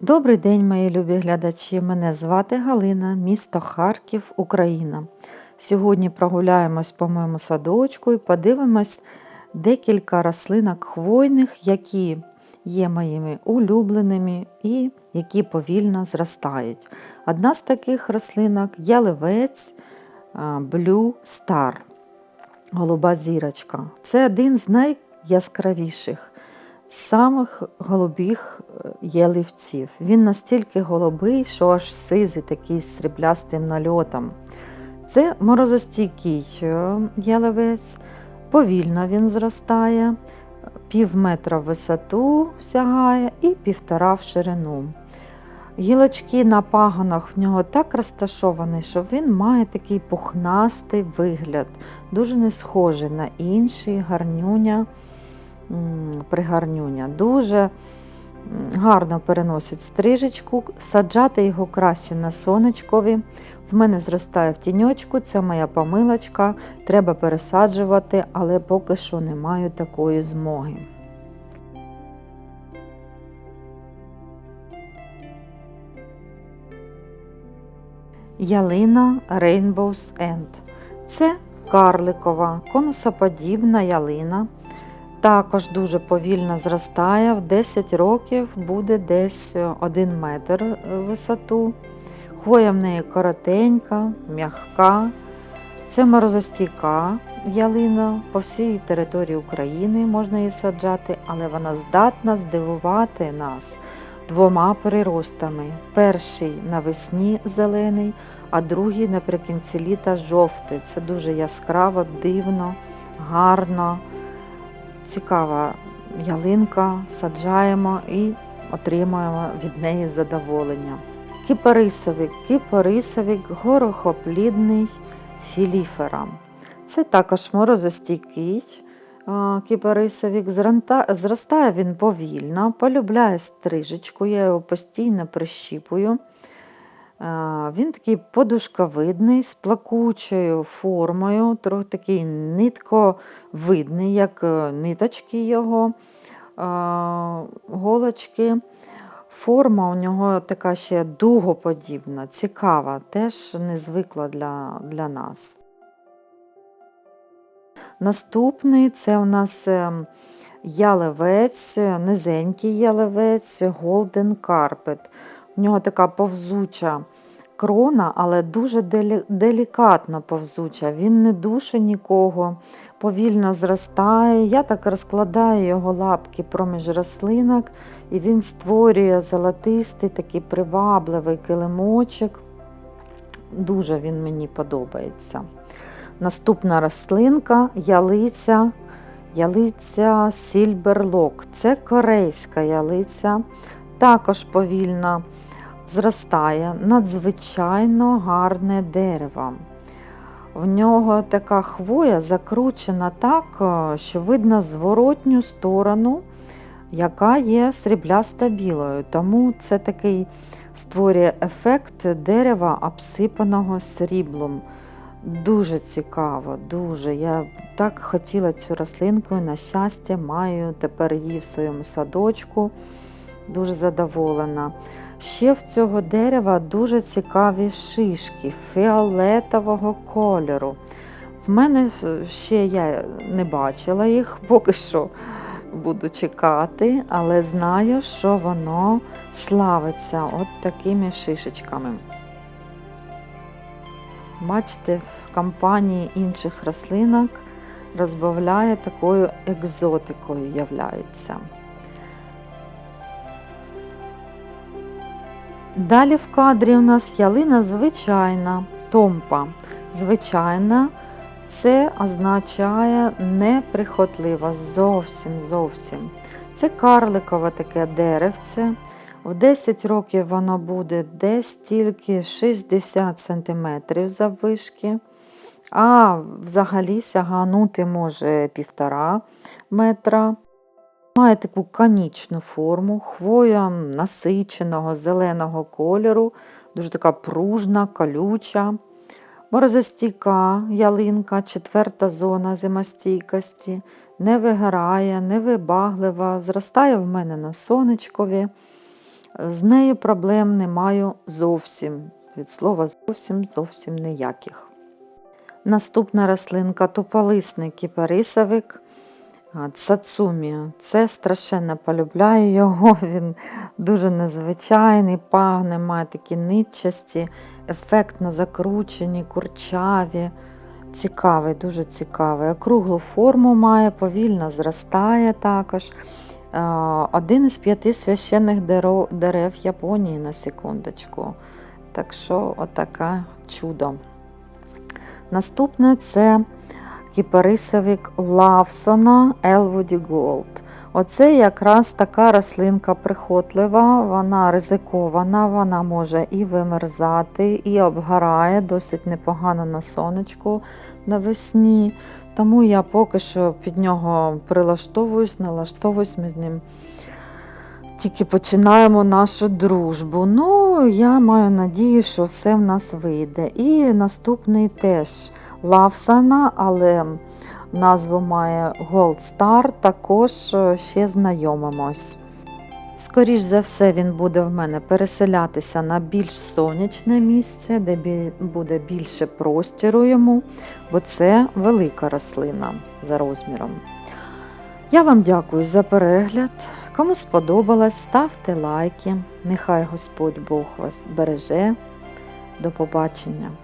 Добрий день, мої любі глядачі! Мене звати Галина, місто Харків, Україна. Сьогодні прогуляємось по моєму садочку і подивимось декілька рослинок хвойних, які є моїми улюбленими і які повільно зростають. Одна з таких рослинок яливець Blue Star, голуба зірочка. Це один з найяскравіших самих голубих е, ялівців. Він настільки голубий, що аж сизий такий з сріблястим нальотом. Це морозостійкий е, повільно він зростає, пів метра в висоту сягає і півтора в ширину. Гілочки на пагонах в нього так розташовані, що він має такий пухнастий вигляд, дуже не схожий на інші гарнюня пригарнюня. Дуже гарно переносить стрижечку, саджати його краще на сонечкові. В мене зростає в тіньочку, це моя помилочка, треба пересаджувати, але поки що не маю такої змоги. Ялина Rainbow's End. Це карликова, конусоподібна ялина. Також дуже повільно зростає, в 10 років буде десь 1 метр висоту. Хвоя в неї коротенька, м'ягка. Це морозостійка ялина по всій території України можна її саджати, але вона здатна здивувати нас двома переростами. Перший навесні зелений, а другий наприкінці літа жовтий. Це дуже яскраво, дивно, гарно цікава ялинка, саджаємо і отримуємо від неї задоволення. Кипарисовик, кипарисовик горохоплідний філіфера. Це також морозостійкий кипарисовик, зростає він повільно, полюбляє стрижечку, я його постійно прищіпую. Він такий подушковидний, з плакучою формою, трохи такий нитковидний, як е, ниточки його голочки. Форма у нього така ще дугоподібна, цікава, теж незвикла для, для нас. Наступний це у нас ем, ялевець, низенький ялевець, Golden Carpet. У нього така повзуча крона, але дуже делікатно повзуча. Він не душе нікого, повільно зростає. Я так розкладаю його лапки проміж рослинок, і він створює золотистий такий привабливий килимочок. Дуже він мені подобається. Наступна рослинка ялиця. Ялиця Сільберлок. Це корейська ялиця, також повільно зростає надзвичайно гарне дерево. В нього така хвоя закручена так, е, що видно зворотню сторону, яка є срібляста білою. Тому це такий створює ефект дерева, обсипаного сріблом. Дуже цікаво, дуже. Я так хотіла цю рослинку на щастя, маю тепер її в своєму садочку. Дуже задоволена. Ще в цього дерева дуже цікаві шишки фіолетового кольору. В мене ще я не бачила їх, поки що буду чекати, але знаю, що воно славиться от такими шишечками. Бачите, в компанії інших рослинок розбавляє такою екзотикою являється. Далі в кадрі у нас ялина звичайна, томпа. Звичайна, це означає неприхотлива, зовсім зовсім. Це карликове таке деревце. В 10 років воно буде десь тільки 60 см заввишки, а взагалі сяганути може півтора метра. Має таку конічну форму, хвоя насиченого зеленого кольору, дуже така пружна, колюча, морозостійка ялинка, четверта зона зимостійкості, не вигорає, не вибаглива, зростає в мене на сонечкові. З нею проблем не маю зовсім. Від слова зовсім зовсім ніяких. Наступна рослинка туполисний кіпарисовик. Цацумі. Це страшенно полюбляю його. Він дуже незвичайний, пагне, має такі нитчасті, ефектно закручені, курчаві. Цікавий, дуже цікавий. Округлу форму має, повільно зростає також. Один із п'яти священних дерев Японії на секундочку. Так що отаке чудо. Наступне це кіпарисовик Лавсона Elwoody Gold. Оце якраз така рослинка прихотлива, вона ризикована, вона може і вимерзати, і обгорає досить непогано на сонечку навесні. Тому я поки що під нього прилаштовуюсь, налаштовуюсь, ми з ним тільки починаємо нашу дружбу. Ну, я маю надію, що все в нас вийде. І наступний теж Лавсана, але назву має Gold Star, також е, ще знайомимось. Скоріш за все, він буде в мене переселятися на більш сонячне місце, де буде більше простіру йому, бо це велика рослина за розміром. Я вам дякую за перегляд. Кому сподобалось, ставте лайки. Нехай Господь Бог вас береже. До побачення!